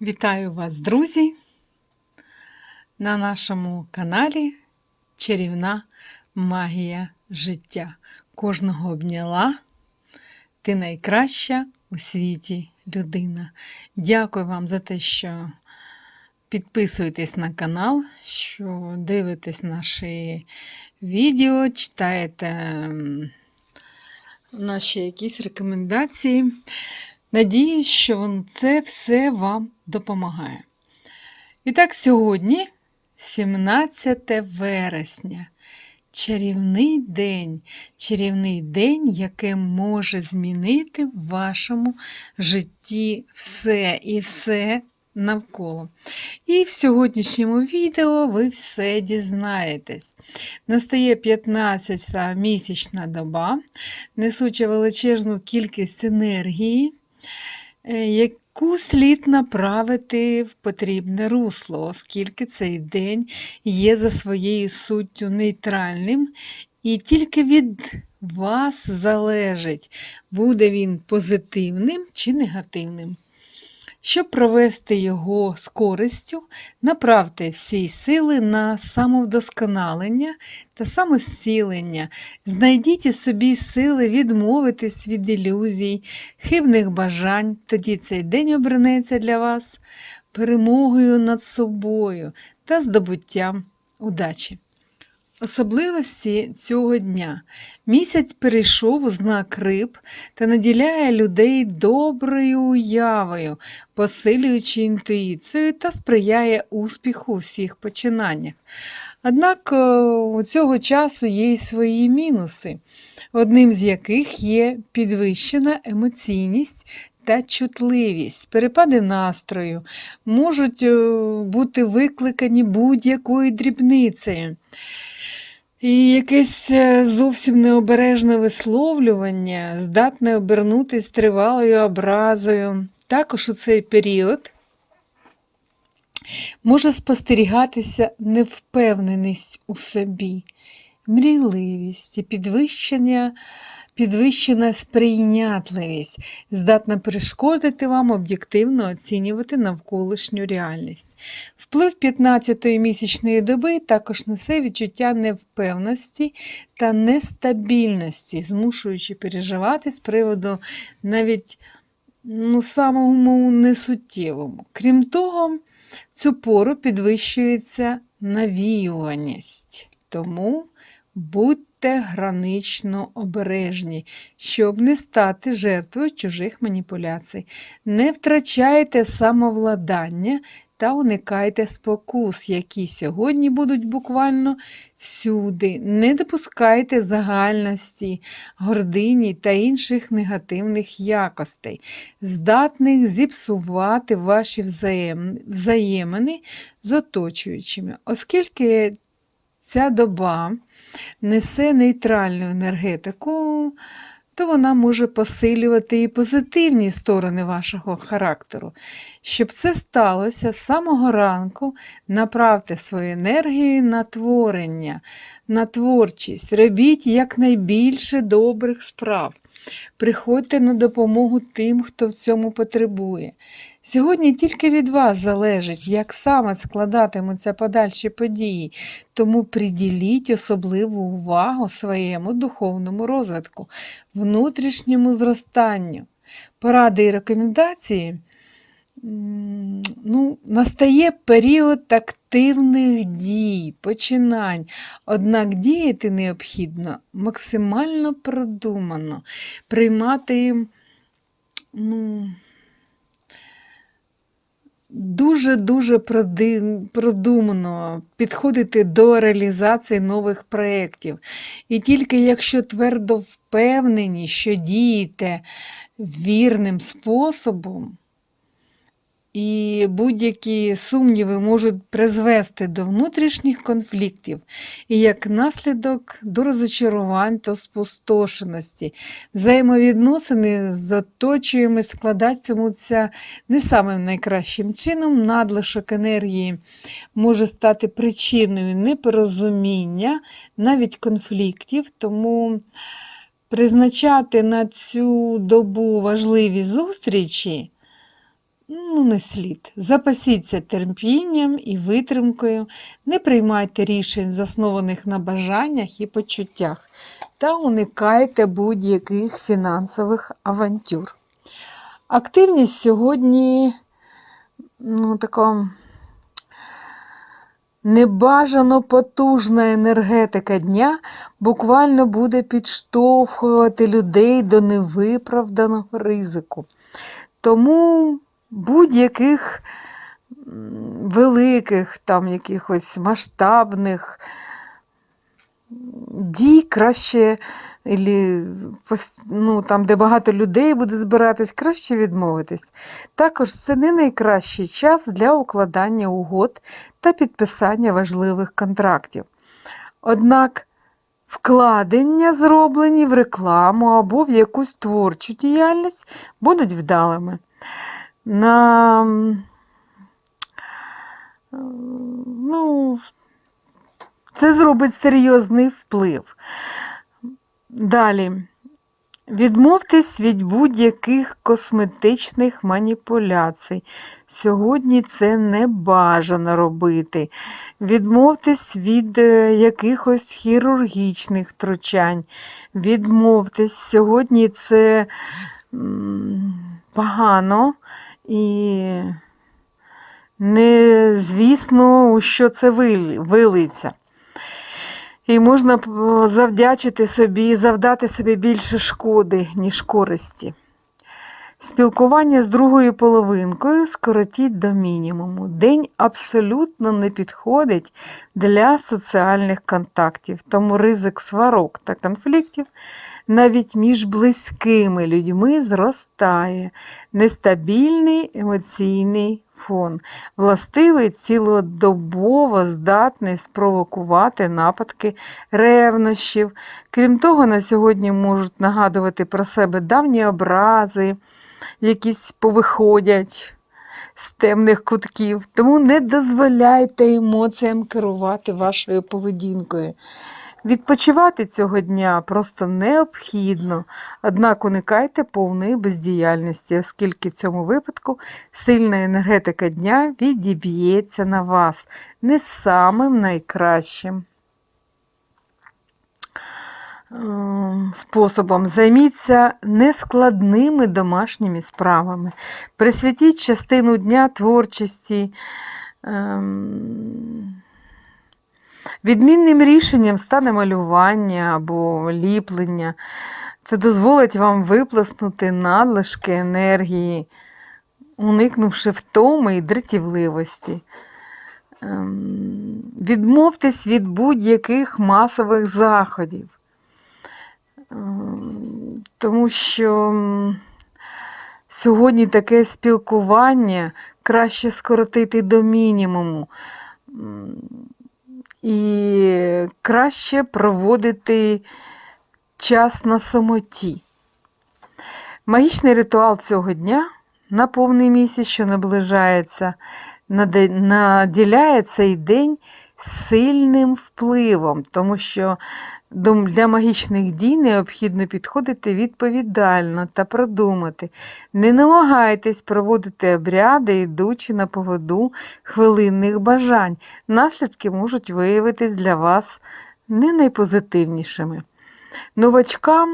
Вітаю вас, друзі, на нашому каналі Чарівна магія життя. Кожного обняла. Ти найкраща у світі людина. Дякую вам за те, що підписуєтесь на канал, що дивитесь наші відео, читаєте наші якісь рекомендації. Надіюсь, що це все вам допомагає. І так, сьогодні, 17 вересня, чарівний день, чарівний день, який може змінити в вашому житті все і все навколо. І в сьогоднішньому відео ви все дізнаєтесь. Настає 15-та місячна доба, несуча величезну кількість енергії яку слід направити в потрібне русло, оскільки цей день є за своєю суттю нейтральним, і тільки від вас залежить, буде він позитивним чи негативним. Щоб провести його з користю, направте всі сили на самовдосконалення та самосілення. Знайдіть у собі сили відмовитись від ілюзій, хибних бажань, тоді цей день обернеться для вас перемогою над собою та здобуттям удачі. Особливості цього дня. Місяць перейшов у знак риб та наділяє людей доброю уявою, посилюючи інтуїцію та сприяє успіху у всіх починаннях. Однак е, у цього часу є й свої мінуси, одним з яких є підвищена емоційність та чутливість, перепади настрою, можуть е, бути викликані будь-якою дрібницею. І якесь е, зовсім необережне висловлювання здатне обернутися тривалою образою. Також у цей період може спостерігатися невпевненість у собі, мрійливість і підвищення, підвищена сприйнятливість, здатна перешкодити вам об'єктивно оцінювати навколишню реальність. Вплив 15-ї місячної доби також несе відчуття невпевності та нестабільності, змушуючи переживати з приводу навіть ну, самому несуттєвому. Крім того, в цю пору підвищується навіюваність. Тому будьте гранично обережні, щоб не стати жертвою чужих маніпуляцій. Не втрачайте самовладання та уникайте спокус, які сьогодні будуть буквально всюди. Не допускайте загальності, гордині та інших негативних якостей, здатних зіпсувати ваші взаєм... взаємини з оточуючими, оскільки ця доба несе нейтральну енергетику, то вона може посилювати і позитивні сторони вашого характеру. Щоб це сталося з самого ранку, направте свою енергію на творення, на творчість, робіть якнайбільше добрих справ. Приходьте на допомогу тим, хто в цьому потребує. Сьогодні тільки від вас залежить, як саме складатимуться подальші події, тому приділіть особливу увагу своєму духовному розвитку, внутрішньому зростанню. Поради і рекомендації. Ну, настає період активних дій, починань, однак діяти необхідно максимально продумано, приймати ну, дуже-дуже продумано підходити до реалізації нових проєктів. І тільки якщо твердо впевнені, що дієте вірним способом, і будь-які сумніви можуть призвести до внутрішніх конфліктів і як наслідок до розочарувань та спустошеності. Взаємовідносини з оточуємо складатимуться не самим найкращим чином. Надлишок енергії може стати причиною непорозуміння, навіть конфліктів, тому призначати на цю добу важливі зустрічі ну, не слід. Запасіться терпінням і витримкою, не приймайте рішень, заснованих на бажаннях і почуттях, та уникайте будь-яких фінансових авантюр. Активність сьогодні ну, така небажано потужна енергетика дня буквально буде підштовхувати людей до невиправданого ризику. Тому будь-яких великих, там, якихось масштабних дій краще, ну, там, де багато людей буде збиратись, краще відмовитись. Також це не найкращий час для укладання угод та підписання важливих контрактів. Однак вкладення, зроблені в рекламу або в якусь творчу діяльність, будуть вдалими. На ну, це зробить серйозний вплив. Далі. Відмовтесь від будь-яких косметичних маніпуляцій. Сьогодні це не бажано робити. Відмовтесь від е, якихось хірургічних втручань. Відмовтесь. Сьогодні це погано і незвісно, у що це вилиться. І можна завдячити собі, завдати собі більше шкоди, ніж користі. Спілкування з другою половинкою скоротіть до мінімуму. День абсолютно не підходить для соціальних контактів, тому ризик сварок та конфліктів навіть між близькими людьми зростає. Нестабільний емоційний фон, властивий цілодобово здатний спровокувати нападки ревнощів. Крім того, на сьогодні можуть нагадувати про себе давні образи, якісь повиходять з темних кутків. Тому не дозволяйте емоціям керувати вашою поведінкою. Відпочивати цього дня просто необхідно, однак уникайте повної бездіяльності, оскільки в цьому випадку сильна енергетика дня відіб'ється на вас не самим найкращим способом. Займіться нескладними домашніми справами. Присвятіть частину дня творчості. ем, Відмінним рішенням стане малювання або ліплення. Це дозволить вам виплеснути надлишки енергії, уникнувши втоми і дратівливості. Ем, Відмовтесь від будь-яких масових заходів, Ем, тому що сьогодні таке спілкування краще скоротити до мінімуму. І краще проводити час на самоті. Магічний ритуал цього дня на повний місяць, що наближається, наділяє цей день сильним впливом, тому що для магічних дій необхідно підходити відповідально та продумати. Не намагайтесь проводити обряди, ідучи на поводу хвилинних бажань. Наслідки можуть виявитись для вас не найпозитивнішими. Новачкам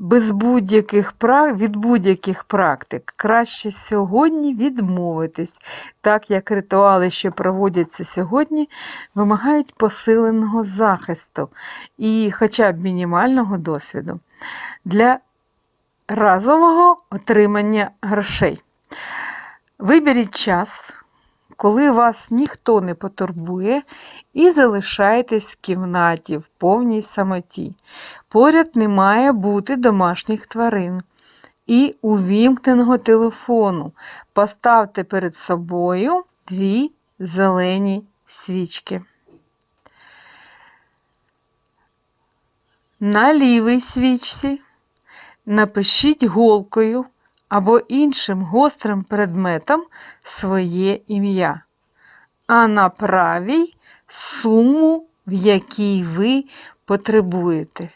без будь-яких від будь-яких практик краще сьогодні відмовитись, так як ритуали, що проводяться сьогодні, вимагають посиленого захисту і хоча б мінімального досвіду для разового отримання грошей. Виберіть час, коли вас ніхто не потурбує, і залишайтесь в кімнаті в повній самоті. Поряд не має бути домашніх тварин і увімкненого телефону. Поставте перед собою дві зелені свічки. На лівій свічці напишіть голкою або іншим гострим предметом своє ім'я, а на правій суму, в якій ви потребуєте.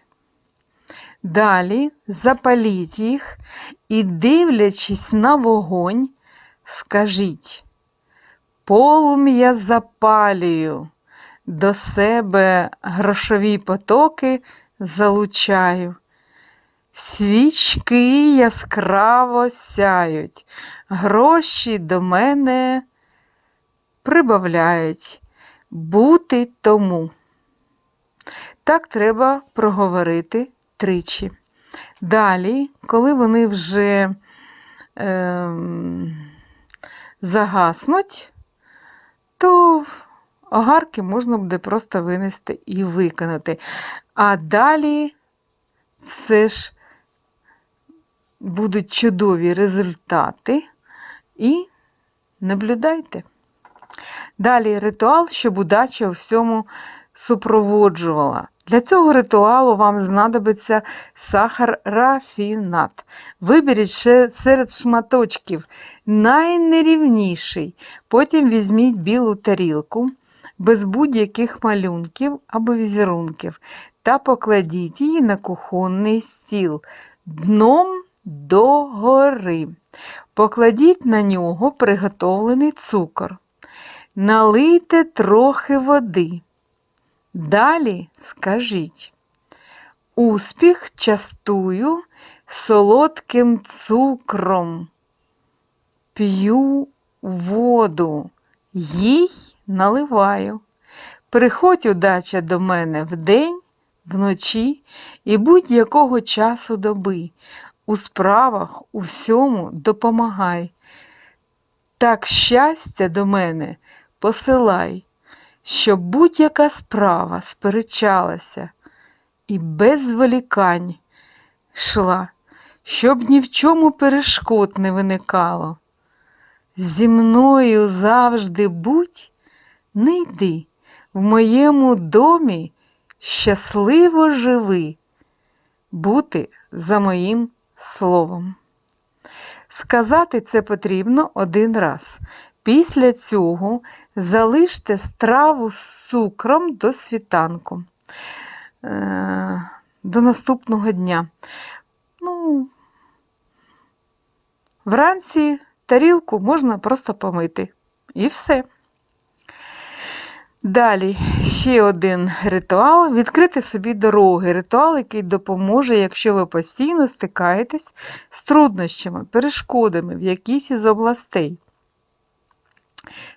Далі запаліть їх і, дивлячись на вогонь, скажіть полум'я запалюю, до себе грошові потоки залучаю. Свічки яскраво сяють, гроші до мене прибавляють. Бути тому. Так треба проговорити тричі. Далі, коли вони вже е, загаснуть, то огарки можна буде просто винести і виконати. А далі все ж будуть чудові результати і наблюдайте. Далі ритуал, щоб удача у всьому супроводжувала. Для цього ритуалу вам знадобиться сахар рафінат. Виберіть ще серед шматочків найнерівніший. Потім візьміть білу тарілку без будь-яких малюнків або візерунків та покладіть її на кухонний стіл дном догори. Покладіть на нього приготовлений цукор. Налийте трохи води. Далі скажіть. Успіх частую солодким цукром. П'ю воду, їй наливаю. Приходь удача до мене вдень, вночі і будь-якого часу доби. У справах у всьому допомагай. Так щастя до мене посилай, щоб будь-яка справа сперечалася і без зволікань йшла, щоб ні в чому перешкод не виникало. Зі мною завжди будь, не йди, в моєму домі щасливо живи, бути за моїм словом. Сказати це потрібно один раз. Після цього залиште страву з цукром до світанку, е, до наступного дня. Ну, Вранці тарілку можна просто помити. І все. Далі ще один ритуал відкрити собі дороги. Ритуал, який допоможе, якщо ви постійно стикаєтесь з труднощами, перешкодами в якійсь із областей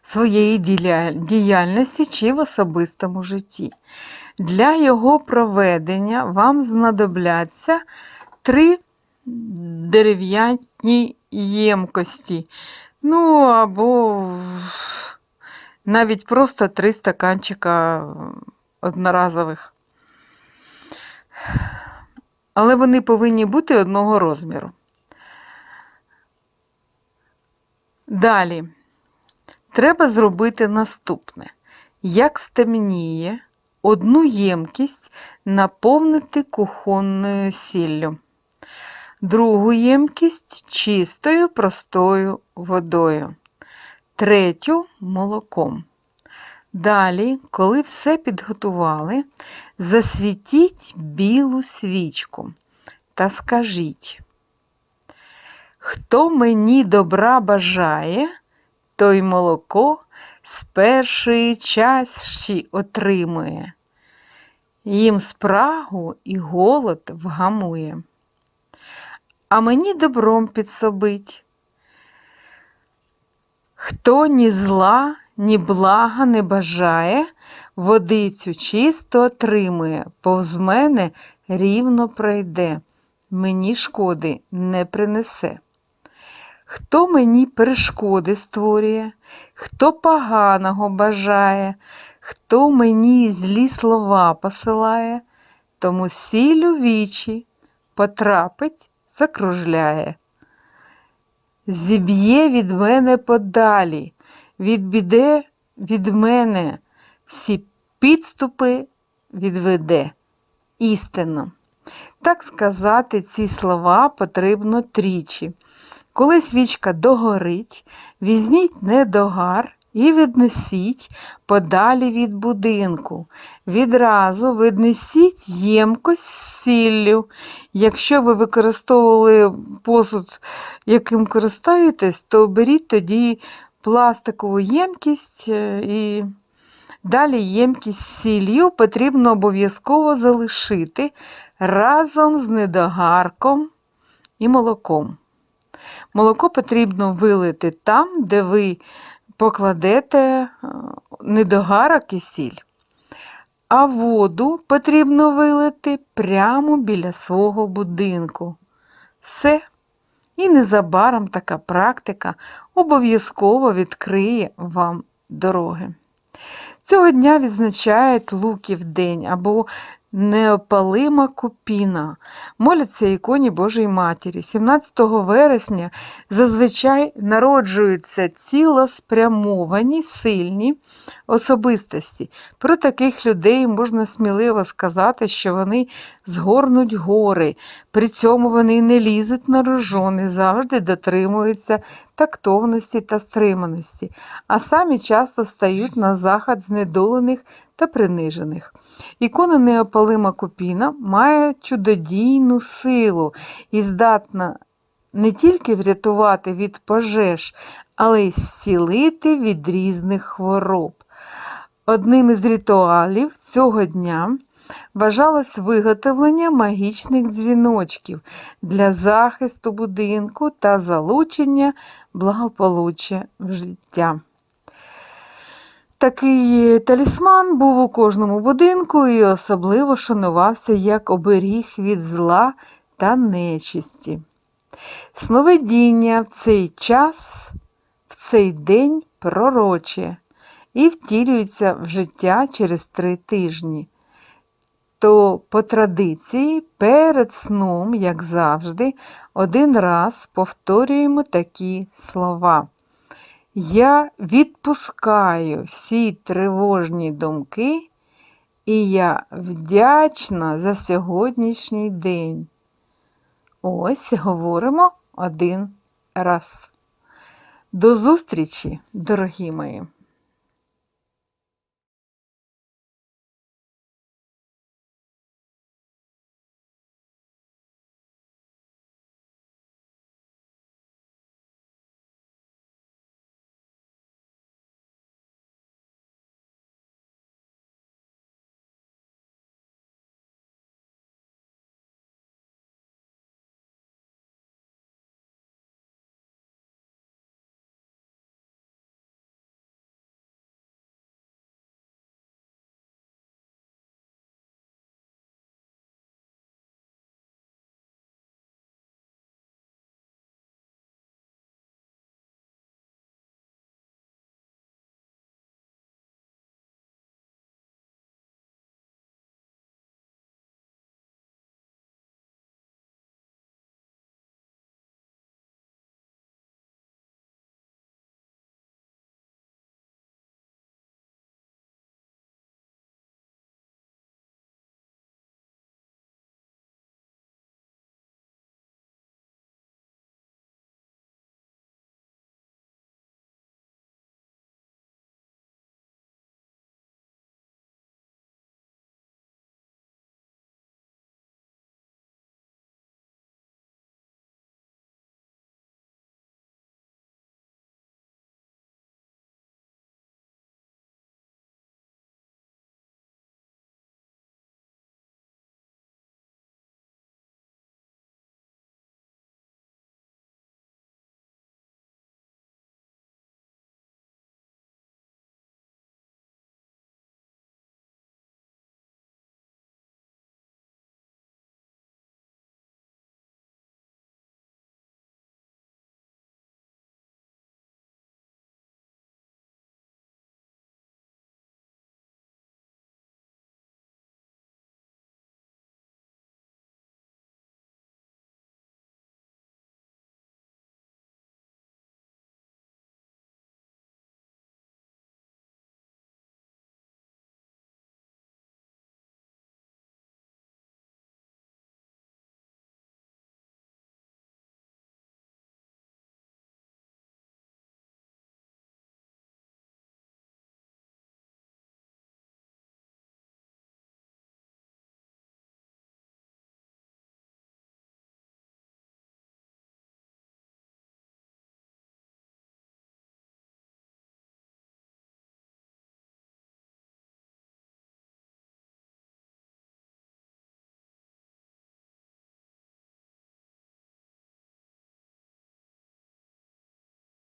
своєї діяльності чи в особистому житті. Для його проведення вам знадобляться три дерев'яні ємкості. Ну, або навіть просто три стаканчика одноразових. Але вони повинні бути одного розміру. Далі треба зробити наступне. Як стемніє, одну ємкість наповнити кухонною сіллю, другу ємкість чистою простою водою третю молоком. Далі, коли все підготували, засвітіть білу свічку та скажіть, хто мені добра бажає, той молоко з першої чаші отримує, їм спрагу і голод вгамує. А мені добром підсобить. Хто ні зла, ні блага не бажає, водицю чисто отримує, повз мене рівно пройде, мені шкоди не принесе. Хто мені перешкоди створює, хто поганого бажає, хто мені злі слова посилає, тому сілю вічі потрапить, закружляє зіб'є від мене подалі, відбіде від мене всі підступи відведе. Істинно. Так сказати, ці слова потрібно тричі. Коли свічка догорить, візьміть недогар і віднесіть подалі від будинку. Відразу віднесіть ємкость з сіллю. Якщо ви використовували посуд, яким користуєтесь, то беріть тоді пластикову ємкість е, і далі ємкість з сіллю потрібно обов'язково залишити разом з недогарком і молоком. Молоко потрібно вилити там, де ви покладете е, недогарок і сіль. А воду потрібно вилити прямо біля свого будинку. Все. І незабаром така практика обов'язково відкриє вам дороги. Цього дня відзначають Луків день або Неопалима купіна. Моляться іконі Божої Матері. 17 вересня зазвичай народжуються цілеспрямовані, сильні особистості. Про таких людей можна сміливо сказати, що вони згорнуть гори. При цьому вони не лізуть на рожони, завжди дотримуються тактовності та стриманості, а самі часто стають на захід знедолених та принижених. Ікона Неопалима Купіна має чудодійну силу і здатна не тільки врятувати від пожеж, але й зцілити від різних хвороб. Одним із ритуалів цього дня вважалось виготовлення магічних дзвіночків для захисту будинку та залучення благополуччя в життя. Такий талісман був у кожному будинку і особливо шанувався як оберіг від зла та нечисті. Сновидіння в цей час, в цей день пророче і втілюється в життя через три тижні. То по традиції перед сном, як завжди, один раз повторюємо такі слова. Я відпускаю всі тривожні думки, і я вдячна за сьогоднішній день. Ось говоримо один раз. До зустрічі, дорогі мої!